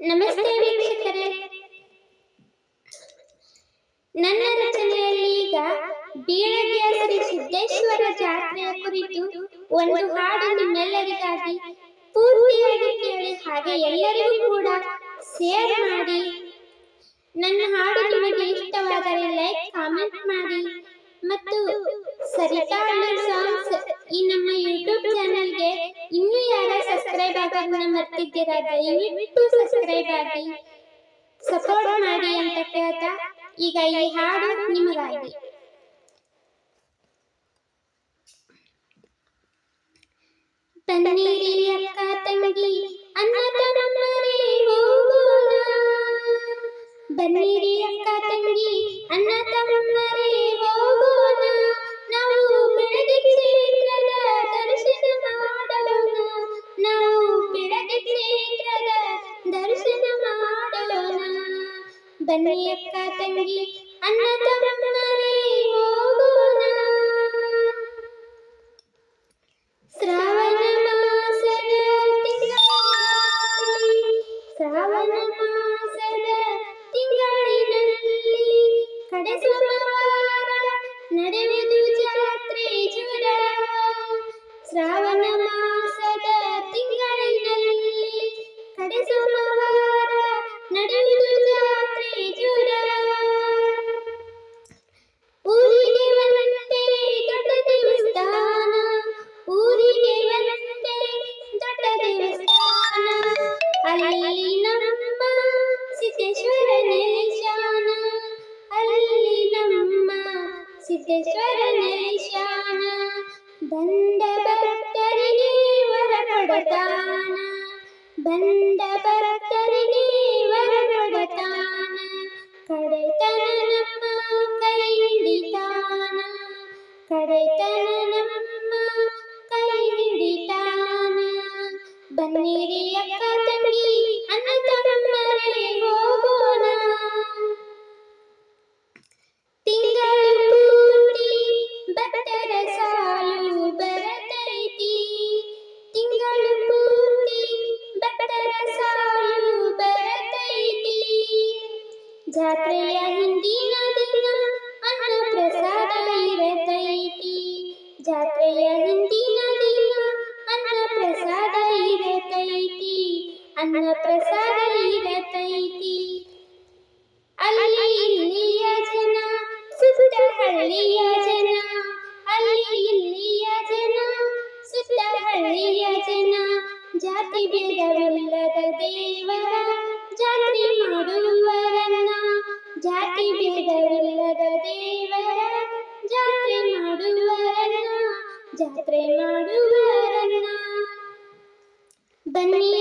ನಮಸ್ತೆ ವೀಕ್ಷಕರೇ. ನನ್ನ ರಚನೆಯಲ್ಲಿ ಈಗ ಬೀಳಗಿಯ ಶ್ರೀ ಸಿದ್ದೇಶ್ವರ ಜಾತ್ರೆಯ ಕುರಿತು ಒಂದು ಹಾಡು ನಿಮ್ಮೆಲ್ಲರಿಗಾಗಿ ಪೂರ್ತಿಯಾಗಿ ಕೇಳಿ ಹಾಗೆ ಎಲ್ಲರಿಗೂ ಕೂಡ ಶೇರ್ ಮಾಡಿ. ನನ್ನ ಹಾಡು ನಿಮಗೆ ಇಷ್ಟವಾದರೆ ಲೈಕ್ ಕಾಮೆಂಟ್ ಮಾಡಿ. ಮತ್ತು ಸರಿತಾ ಸಾಂಗ್ಸ್ ಈ ನಮ್ಮ ಯೂಟ್ಯೂಬ್ ಚಾನೆಲ್ಗೆ ಇನ್ನೂ ಯಾರ ಸಬ್ಸ್ಕ್ರೈಬ್ ಆಗೋದನ್ನ ಮರ್ತಿದ್ದೀರಾ? ದಯವಿಟ್ಟು ಸಬ್ಸ್ಕ್ರೈಬ್ ಆಗಿ. ಸಪೋರ್ಟ್ ಮಾಡಿ ಅಂತ ಕೇಳ್ತಾ, ಈಗ ಈ ಹಾಡು ನಿಮಗಾಗಿ. ತನ್ನೀರಿ ಬನ್ನಿ ಅಕ್ಕ ತಂಗಿ ಅನ್ನ ತಮ್ಮರೇ ಹೋಗೋಣ ಶ್ರಾವಣ ಮಾಸದ ತಿಂಗಳಲ್ಲಿ ಶ್ರಾವಣ ಸಿದ್ದೇಶ್ವರ ನೆಲೆಶಾನ ಬಂದ ಭಕ್ತರಿಗೆ ವರ ಕೊಡತಾನ ಬಂದ ಭಕ್ತರಿಗೆ ವರ ಕೊಡತಾನ ಕಡೆತನ ನಮ್ಮ ಕೈ ಹಿಡಿತಾನ ಕಡೆತನ ಜಾತ್ರೆಯ ಹಿಂದಿನ ದಿನ ಅನ್ನ ಪ್ರಸಾದ ಇರತೈತಿ ಜಾತ್ರೆಯ ಹಿಂದಿನ ದಿನ ಅನ್ನ ಪ್ರಸಾದ ಇರತೈತಿ ಅನ್ನ ಪ್ರಸಾದ ಇರತೈತಿ ಅಲ್ಲಿ ಇಲ್ಲಿಯ ಜನ ಸುತ್ತ ಹಳ್ಳಿಯ ಜನ ಅಲ್ಲಿ ಇಲ್ಲಿಯ ಜನ ಸುತ್ತ ಹಳ್ಳಿಯ ಜನ ಜಾತಿ ಭೇದವಿಲ್ಲದ ಜಾತ್ರೆ ಮಾಡುವರನ್ನ ಬನ್ನಿ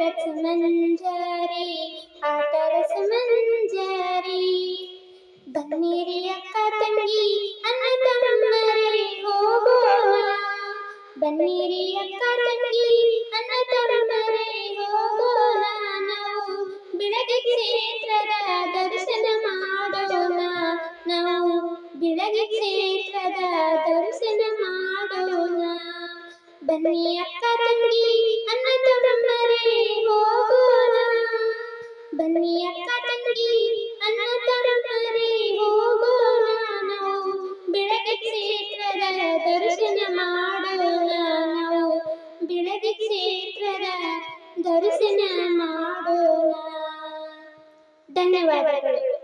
ಆಟ ರಸ ಮಂಜರಿ ಆಟ ರಸ ಮಂಜರಿ ಬನ್ನಿರಿ ಅಕ್ಕ ತಂಗಿ ಅನ್ನ ತಮ್ಮರೇ ಹೋಗೋಣ ಬನ್ನಿರಿ ಅಕ್ಕ ತಂಗಿ ಅನ್ನ ತಮ್ಮರೇ ಹೋಗೋಣ ನಾವು ಬೆಳಗ್ಗೆ ಕ್ಷೇತ್ರದ ದರ್ಶನ ಮಾಡೋಣ ನಾವು ಬೆಳಗ್ಗೆ ಕ್ಷೇತ್ರದ ದರ್ಶನ ಮಾಡೋಣ ಬನ್ನಿ ಅಕ್ಕ ತಂಗಿ ಅನ್ನ ತಮ್ಮರೇ ಕ್ಷೇತ್ರದ ದರ್ಶನ ಮಾಡೋಣ. ಧನ್ಯವಾದಗಳು.